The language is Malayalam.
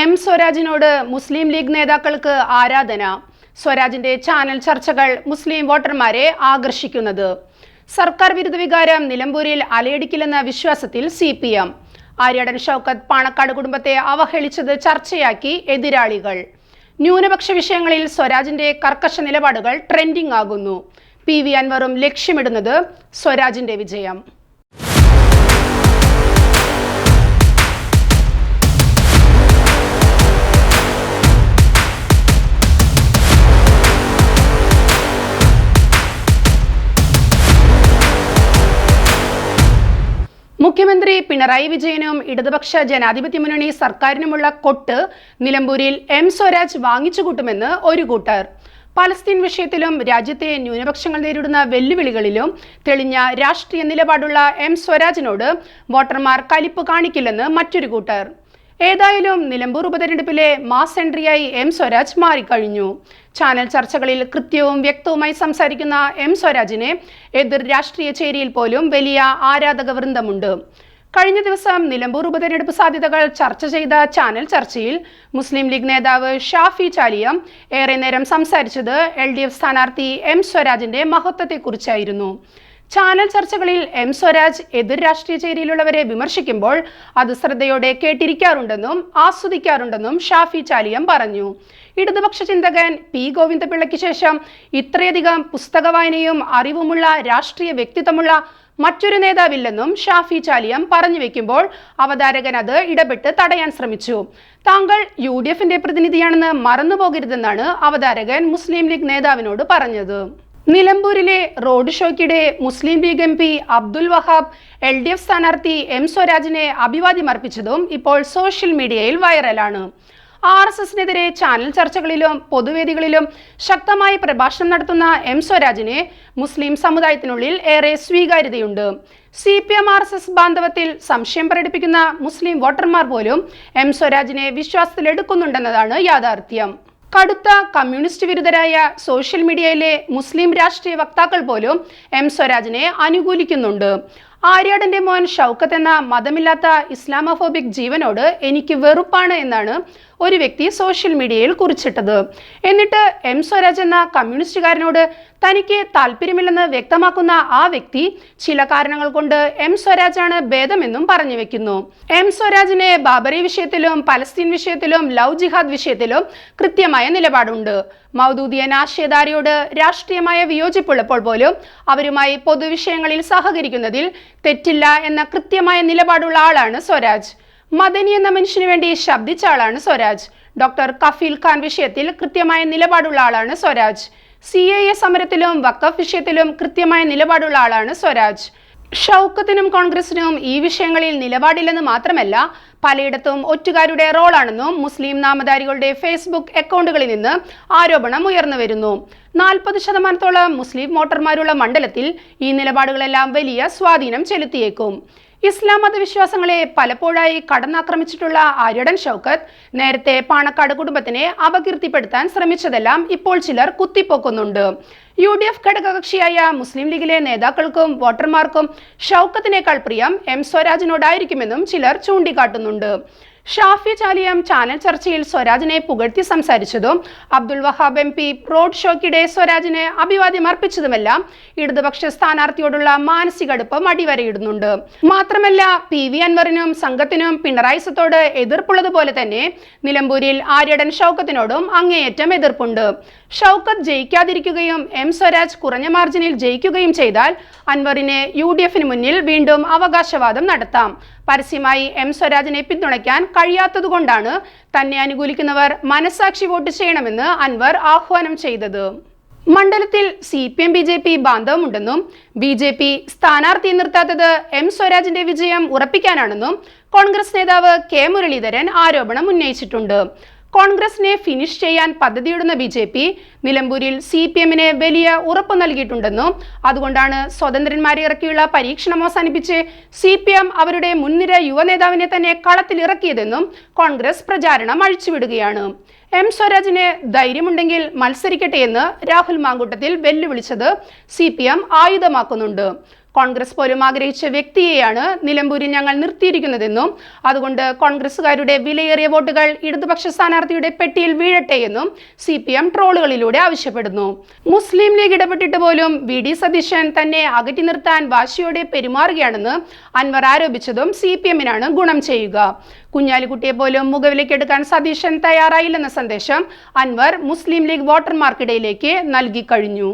എം സ്വരാജിനോട് മുസ്ലിം ലീഗ് നേതാക്കൾക്ക് ആരാധന? സ്വരാജിന്റെ ചാനൽ ചർച്ചകൾ മുസ്ലിം വോട്ടർമാരെ ആകർഷിക്കുന്നത്. സർക്കാർ വിരുദ്ധ വികാരം നിലമ്പൂരിൽ അലയടിക്കില്ലെന്ന വിശ്വാസത്തിൽ C P M. Aryadan Shoukath Panakkad കുടുംബത്തെ അവഹേളിച്ചത് ചർച്ചയാക്കി എതിരാളികൾ. ന്യൂനപക്ഷ വിഷയങ്ങളിൽ സ്വരാജിന്റെ കർക്കശ നിലപാടുകൾ ട്രെൻഡിംഗ് ആകുന്നു. പി വി അൻവറും ലക്ഷ്യമിടുന്നത് സ്വരാജിന്റെ വിജയം. മുഖ്യമന്ത്രി പിണറായി വിജയനും ഇടതുപക്ഷ ജനാധിപത്യ മുന്നണി സർക്കാരിനുമുള്ള കൊട്ട് നിലമ്പൂരിൽ എം സ്വരാജ് വാങ്ങിച്ചുകൂട്ടുമെന്ന് ഒരു കൂട്ടർ. പലസ്തീൻ വിഷയത്തിലും രാജ്യത്തെ ന്യൂനപക്ഷങ്ങൾ നേരിടുന്ന വെല്ലുവിളികളിലും തെളിഞ്ഞ രാഷ്ട്രീയ നിലപാടുള്ള എം സ്വരാജിനോട് വോട്ടർമാർ കലിപ്പ് കാണിക്കില്ലെന്ന് മറ്റൊരു കൂട്ടർ. ഏതായാലും നിലമ്പൂർ ഉപതെരഞ്ഞെടുപ്പിലെ മാസ് എൻട്രിയായി എം സ്വരാജ് മാറിക്കഴിഞ്ഞു ചാനൽ ചർച്ചകളിൽ കൃത്യവും വ്യക്തവുമായി സംസാരിക്കുന്ന എം സ്വരാജിനെ എതിർ രാഷ്ട്രീയ ചേരിയിൽ പോലും വലിയ ആരാധക വൃന്ദമുണ്ട്. കഴിഞ്ഞ ദിവസം നിലമ്പൂർ ഉപതെരഞ്ഞെടുപ്പ് സാധ്യതകൾ ചർച്ച ചെയ്ത ചാനൽ ചർച്ചയിൽ മുസ്ലിം ലീഗ് നേതാവ് ഷാഫി ചാലിയം ഏറെ നേരം സംസാരിച്ചത് എൽ ഡി എഫ് സ്ഥാനാർത്ഥി എം സ്വരാജിന്റെ മഹത്വത്തെക്കുറിച്ചായിരുന്നു. ചാനൽ ചർച്ചകളിൽ എം സ്വരാജ് എതിർ രാഷ്ട്രീയ ചേരിയിലുള്ളവരെ വിമർശിക്കുമ്പോൾ അത് ശ്രദ്ധയോടെ കേട്ടിരിക്കാറുണ്ടെന്നും ആസ്വദിക്കാറുണ്ടെന്നും ഷാഫി ചാലിയം പറഞ്ഞു. ഇടതുപക്ഷ ചിന്തകൻ പി ഗോവിന്ദപിള്ളയ്ക്ക് ശേഷം ഇത്രയധികം പുസ്തക വായനയും അറിവുമുള്ള രാഷ്ട്രീയ വ്യക്തിത്വമുള്ള മറ്റൊരു നേതാവില്ലെന്നും ഷാഫി ചാലിയം പറഞ്ഞു വെക്കുമ്പോൾ അവതാരകൻ അത് ഇടപെട്ട് തടയാൻ ശ്രമിച്ചു. താങ്കൾ യു ഡി എഫിന്റെ പ്രതിനിധിയാണെന്ന് മറന്നുപോകരുതെന്നാണ് അവതാരകൻ മുസ്ലിം ലീഗ് നേതാവിനോട് പറഞ്ഞത്. നിലമ്പൂരിലെ road ഷോയ്ക്കിടെ Muslim League M P Abdul Wahab L D F സ്ഥാനാർത്ഥി എം സ്വരാജിനെ അഭിവാദ്യമർപ്പിച്ചതും ഇപ്പോൾ സോഷ്യൽ മീഡിയയിൽ വൈറലാണ്. ആർ എസ് എസിനെതിരെ ചാനൽ ചർച്ചകളിലും പൊതുവേദികളിലും ശക്തമായി പ്രഭാഷണം നടത്തുന്ന എം സ്വരാജിനെ മുസ്ലിം സമുദായത്തിനുള്ളിൽ ഏറെ സ്വീകാര്യതയുണ്ട്. C P M R S S ബാന്ധവത്തിൽ സംശയം പ്രകടിപ്പിക്കുന്ന മുസ്ലിം വോട്ടർമാർ പോലും എം സ്വരാജിനെ വിശ്വാസത്തിലെടുക്കുന്നുണ്ടെന്നതാണ് യാഥാർത്ഥ്യം. കടുത്ത കമ്മ്യൂണിസ്റ്റ് വിരുദ്ധരായ സോഷ്യൽ മീഡിയയിലെ മുസ്ലിം രാഷ്ട്രീയ വക്താക്കൾ പോലും എം സ്വരാജിനെ അനുകൂലിക്കുന്നുണ്ട്. ആര്യാടന്റെ മോൻ ഷൗക്കത്ത് എന്ന മതമില്ലാത്ത ഇസ്ലാമോഫോബിക് ജീവനോട് എനിക്ക് വെറുപ്പാണ് എന്നാണ് ഒരു വ്യക്തി സോഷ്യൽ മീഡിയയിൽ കുറിച്ചിട്ടത്. എന്നിട്ട് എം സ്വരാജ് എന്ന കമ്മ്യൂണിസ്റ്റുകാരനോട് തനിക്ക് താല്പര്യമില്ലെന്ന് വ്യക്തമാക്കുന്ന ആ വ്യക്തി ചില കാരണങ്ങൾ കൊണ്ട് എം സ്വരാജാണ് ഭേദമെന്നും പറഞ്ഞു വെക്കുന്നു. എം സ്വരാജിനെ ബാബറി വിഷയത്തിലും പലസ്തീൻ വിഷയത്തിലും ലവ് ജിഹാദ് വിഷയത്തിലും കൃത്യമായ നിലപാടുണ്ട്. മൗദൂദിയൻ ആശയധാരയോട് രാഷ്ട്രീയമായ വിയോജിപ്പുള്ളപ്പോൾ പോലും അവരുമായി പൊതുവിഷയങ്ങളിൽ സഹകരിക്കുന്നതിൽ തെറ്റില്ല എന്ന കൃത്യമായ നിലപാടുള്ള ആളാണ് സ്വരാജ്. മദനി എന്ന മനുഷ്യന് വേണ്ടി ശബ്ദിച്ച ആളാണ് സ്വരാജ്. ഡോക്ടർ കഫീൽ ഖാൻ വിഷയത്തിൽ കൃത്യമായ നിലപാടുള്ള ആളാണ് സ്വരാജ്. സി ഐ എ സമരത്തിലും വക്കഫ് വിഷയത്തിലും കൃത്യമായ നിലപാടുള്ള ആളാണ് സ്വരാജ്. ഷൗക്കത്തിനും കോൺഗ്രസിനും ഈ വിഷയങ്ങളിൽ നിലപാടില്ലെന്ന് മാത്രമല്ല പലയിടത്തും ഒറ്റുകാരുടെ റോളാണെന്നും മുസ്ലിം നാമധാരികളുടെ ഫേസ്ബുക്ക് അക്കൗണ്ടുകളിൽ നിന്ന് ആരോപണം ഉയർന്നു വരുന്നു. നാൽപ്പത് ശതമാനത്തോളം മുസ്ലിം വോട്ടർമാരുള്ള മണ്ഡലത്തിൽ ഈ നിലപാടുകളെല്ലാം വലിയ സ്വാധീനം ചെലുത്തിയേക്കും. ഇസ്ലാം മതവിശ്വാസങ്ങളെ പലപ്പോഴായി കടന്നാക്രമിച്ചിട്ടുള്ള ആര്യടൻ ഷൗക്കത്ത് നേരത്തെ പാണക്കാട് കുടുംബത്തിനെ അപകീർത്തിപ്പെടുത്താൻ ശ്രമിച്ചതെല്ലാം ഇപ്പോൾ ചിലർ കുത്തിപ്പോക്കുന്നുണ്ട്. യു ഡി എഫ് ഘടകകക്ഷിയായ മുസ്ലിം ലീഗിലെ നേതാക്കൾക്കും വോട്ടർമാർക്കും ഷൗക്കത്തിനേക്കാൾ പ്രിയം എം സ്വരാജിനോടായിരിക്കുമെന്നും ചിലർ ചൂണ്ടിക്കാട്ടുന്നുണ്ട്. ഷാഫി ചാലിയം ചാനൽ ചർച്ചയിൽ സ്വരാജിനെ പുകഴ്ത്തി സംസാരിച്ചതും Abdul Wahab M P road ഷോക്കിടെ സ്വരാജിന് അഭിവാദ്യം അർപ്പിച്ചതുമെല്ലാം ഇടതുപക്ഷ സ്ഥാനാർത്ഥിയോടുള്ള മാനസികടുപ്പം അടിവരയിടുന്നുണ്ട്. മാത്രമല്ല പി വി അൻവറിനും സംഘത്തിനും പിണറായി സത്തോട് എതിർപ്പുള്ളതുപോലെ തന്നെ നിലമ്പൂരിൽ ആര്യടൻ ഷൗക്കത്തിനോടും അങ്ങേയറ്റം എതിർപ്പുണ്ട്. ഷൗക്കത്ത് ജയിക്കാതിരിക്കുകയും എം സ്വരാജ് കുറഞ്ഞ മാർജിനിൽ ജയിക്കുകയും ചെയ്താൽ അൻവറിനെ യു മുന്നിൽ വീണ്ടും അവകാശവാദം നടത്താം. പരസ്യമായി എം സ്വരാജിനെ പിന്തുണയ്ക്കാൻ കഴിയാത്തതുകൊണ്ടാണ് തന്നെ അനുകൂലിക്കുന്നവർ മനസാക്ഷി വോട്ട് ചെയ്യണമെന്ന് അൻവർ ആഹ്വാനം ചെയ്തത്. മണ്ഡലത്തിൽ C P M B J P ബാന്ധവമുണ്ടെന്നും B J P സ്ഥാനാർത്ഥി നിർത്താത്തത് എം സ്വരാജിന്റെ വിജയം ഉറപ്പിക്കാനാണെന്നും കോൺഗ്രസ് നേതാവ് കെ മുരളീധരൻ ആരോപണം ഉന്നയിച്ചിട്ടുണ്ട്. കോൺഗ്രസിനെ ഫിനിഷ് ചെയ്യാൻ പദ്ധതിയിടുന്ന ബി ജെ പി നിലമ്പൂരിൽ സി പി എമ്മിന് വലിയ ഉറപ്പ് നൽകിയിട്ടുണ്ടെന്നും അതുകൊണ്ടാണ് സ്വതന്ത്രന്മാരെ ഇറക്കിയുള്ള പരീക്ഷണം അവസാനിപ്പിച്ച് സി പി എം അവരുടെ മുൻനിര യുവനേതാവിനെ തന്നെ കളത്തിലിറക്കിയതെന്നും കോൺഗ്രസ് പ്രചാരണം അഴിച്ചുവിടുകയാണ്. എം സ്വരാജിന് ധൈര്യമുണ്ടെങ്കിൽ മത്സരിക്കട്ടെ എന്ന് രാഹുൽ മാങ്കൂട്ടത്തിൽ വെല്ലുവിളിച്ചത് സി പി എം ആയുധമാക്കുന്നുണ്ട്. കോൺഗ്രസ് പോലും ആഗ്രഹിച്ച വ്യക്തിയെയാണ് നിലമ്പൂരിൽ ഞങ്ങൾ നിർത്തിയിരിക്കുന്നതെന്നും അതുകൊണ്ട് കോൺഗ്രസുകാരുടെ വിലയേറിയ വോട്ടുകൾ ഇടതുപക്ഷ സ്ഥാനാർത്ഥിയുടെ പെട്ടിയിൽ വീഴട്ടെ എന്നും സി പി എം ട്രോളുകളിലൂടെ ആവശ്യപ്പെടുന്നു. മുസ്ലിം ലീഗ് ഇടപെട്ടിട്ട് പോലും വി ഡി സതീശൻ തന്നെ അകറ്റി നിർത്താൻ വാശിയോടെ പെരുമാറുകയാണെന്ന് അൻവർ ആരോപിച്ചതും സി പി എമ്മിനാണ് ഗുണം ചെയ്യുക. കുഞ്ഞാലിക്കുട്ടിയെ പോലും മുഖവിലേക്കെടുക്കാൻ സതീശൻ തയ്യാറായില്ലെന്ന സന്ദേശം അൻവർ മുസ്ലിം ലീഗ് വോട്ടർമാർക്കിടയിലേക്ക് നൽകി കഴിഞ്ഞു.